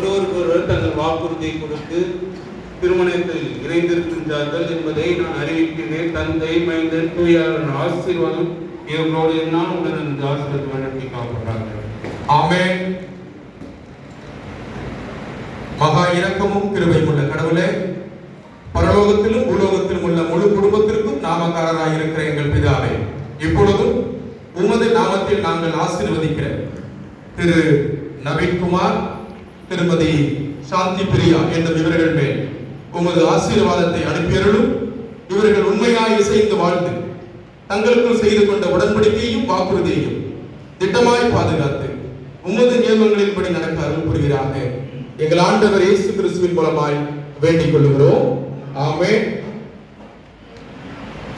ஒருவருக்கொருவர் தங்கள் வாக்குறுதியை கொடுத்து திருமணத்தில் இணைந்திருக்கின்றார்கள் என்பதை நான் அறிவிக்கிறேன். தந்தை மைந்தன் தூயாளன் ஆசீர்வாதம் இவர்களோடு என்னால் உடன் இந்த ஆசீர்வாதம் நடத்தி காப்பார்கள் ஆமென். மகா இரக்கமும் கிருபையும் உள்ள கடவுளே பரலோகத்திலும் உலோகத்திலும் உள்ள முழு குடும்பத்திற்கும் நாமக்காரராக இருக்கிற எங்கள் பிதாவே இப்பொழுதும் உமது நாமத்தில் நாங்கள் ஆசீர்வதிக்கிற திரு. நவீன்குமார் திருமதி சாந்தி பிரியா என்ற இவர்கள் மேல் உமது ஆசீர்வாதத்தை அனுப்பியருளும். இவர்கள் உண்மையாய் இசைந்து வாழ்ந்து தங்களுக்குள் செய்து கொண்ட உடன்படிக்கையும் வாக்குறுதியையும் திட்டமாய் பாதுகாத்து உமது நியமங்களின்படி நடக்க அருள் புரிகிறாங்க. எங்கள் ஆண்டவர் இயேசு கிறிஸ்துவின் மூலமாய் வேண்டிக் கொள்கிறோம் ஆமே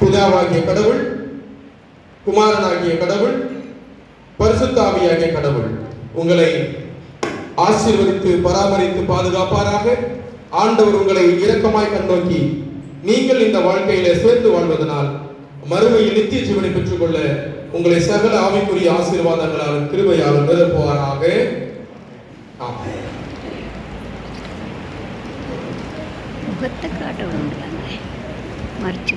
பிதாவாகிய கடவுள் குமாரனாகிய கடவுள் பரிசுத்தாவியாகிய கடவுள் உங்களை ஆசீர்வதித்து பராமரித்து பாதுகாப்பாராக. ஆண்டவர் உங்களை இரக்கமாய் கண்ணோக்கி நீங்கள் இந்த வாழ்க்கையில சேர்ந்து வாழ்வதனால் மறுமையில் நித்திய ஜீவனை பெற்றுக்கொள்ள உங்களை சகல ஆவிக்குரிய ஆசீர்வாதங்களாலும் கிருபையாலும் நிரப்புவாராக. முகத்தை காட்ட விட முடியாங்க மறைச்சு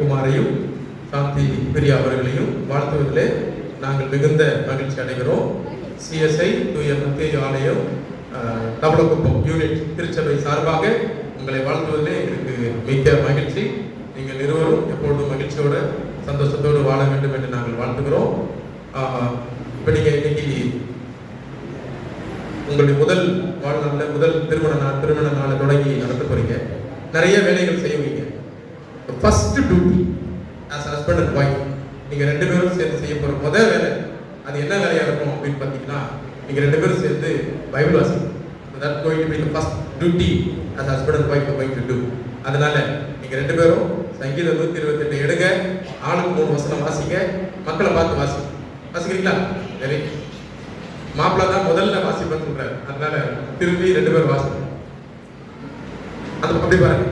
ஜெயக்குமாரையும் சாந்தி பிரியா அவர்களையும் வாழ்த்துவதிலே நாங்கள் மிகுந்த மகிழ்ச்சி அடைகிறோம். சிஎஸ்ஐ தூய மத்திய ஆலயம் தவளக்குப்பம் யூனிட் திருச்சபை சார்பாக உங்களை வாழ்த்துவதிலே எங்களுக்கு மிக்க மகிழ்ச்சி. நீங்கள் இருவரும் எப்பொழுதும் மகிழ்ச்சியோட சந்தோஷத்தோடு வாழ வேண்டும் என்று நாங்கள் வாழ்த்துகிறோம். இப்போ நீங்கள் இன்னைக்கு உங்களுடைய முதல் வாழ்நாளில் முதல் திருமண நாள் திருமண நாளை தொடங்கி நடத்த போறீங்க. நிறைய வேலைகள் செய்வீங்க. First duty as husband and wife நீங்கள் ரெண்டு பேரும் சேர்ந்து செய்ய போகிற முதல் வேலை அது என்ன வேலையாக இருக்கும் அப்படின்னு பார்த்தீங்கன்னா நீங்கள் ரெண்டு பேரும் சேர்ந்து பைபிள் வாசிக்கணும். That going to be first duty as husband and wife going to do அதனால நீங்கள் ரெண்டு பேரும் சங்கீதம் நூற்றி இருபத்தெட்டு எடுங்க ஆளுக்கு மூணு வசனம் வாசிங்க மக்களை பார்த்து வாசி வாசிக்கிறீங்களா? சரி மாப்பிள்ள தான் முதல்ல வாசிப்பேன்னு சொல்றாரு. அதனால திரும்பி ரெண்டு பேரும் வாசிக்கணும் அது அப்படி பாருங்க.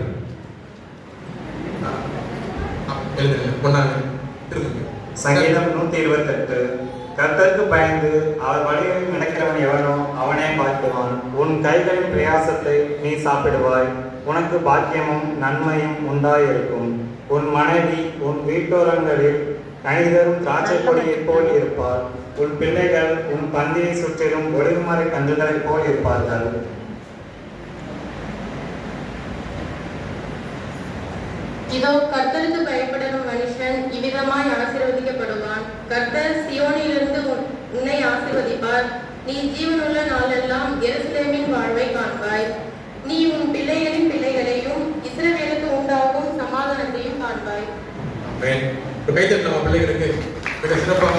எழுதுங்க சங்கீதம் நூற்றி இருபத்தெட்டு கர்த்தருக்கு பயந்து அவர் வழியை நினைக்கிறவன் எவனோ அவனே பார்க்குவான். உன் கைகளின் பிரயாசத்தை நீ சாப்பிடுவாய். உனக்கு பாக்கியமும் நன்மையும் உண்டாயிருக்கும். உன் மனைவி உன் வீட்டோரங்களில் கணிதரும் திராட்சை கொடியைப் போல் இருப்பார். உன் பிள்ளைகள் உன் பந்தியை சுற்றிலும் ஒளிவுமறை கன்றுகளைப் போல் இருப்பார்கள். இதோ கர்த்தருக்கு பயப்படும் மனுஷன் இவ்விதமாய் ஆசீர்வதிக்கப்படுவான். கர்த்தர் சியோனிலிருந்து உன்னை ஆசீர்வதிப்பார். நீ ஜீவனுள்ள நாளெல்லாம் எருசலேமின் வாழ்வை காண்பாய். நீ உன் பிள்ளைகளின் பிள்ளைகளையும் இஸ்ரவேலுக்கு உண்டாகும் சமாதானத்தையும் காண்பாய். கைத்தட்டு நம்ம பிள்ளைகளுக்கு மிக சிறப்பாக